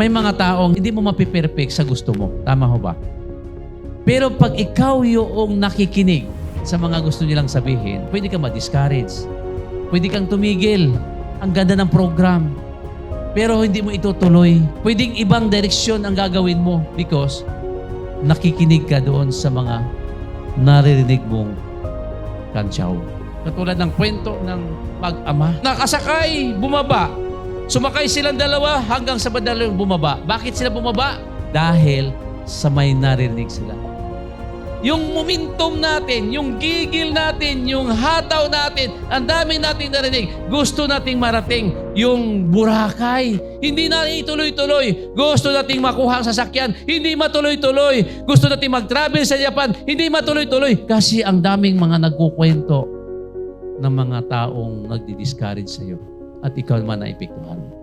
May mga taong hindi mo mapiperfect sa gusto mo. Tama ho ba? Pero pag ikaw yung nakikinig sa mga gusto nilang sabihin, pwede ka ma-discourage. Pwede kang tumigil. Ang ganda ng program. Pero hindi mo itutuloy. Pwedeng ibang direksyon ang gagawin mo because nakikinig ka doon sa mga naririnig mong kantsaw. Katulad ng kwento ng mag-ama. Nakasakay, bumaba. Sumakay silang dalawa hanggang sa madalang bumaba. Bakit sila bumaba? Dahil sa may narinig sila. Yung momentum natin, yung gigil natin, yung hataw natin, ang dami nating narinig. Gusto nating marating yung Boracay. Hindi na ituloy-tuloy. Gusto nating makuha ang sasakyan. Hindi matuloy-tuloy. Gusto nating mag-travel sa Japan. Hindi matuloy-tuloy. Kasi ang daming mga nagkukwento ng mga taong nagdi-discourage sa iyo. At ikaw naman naipiktuhan.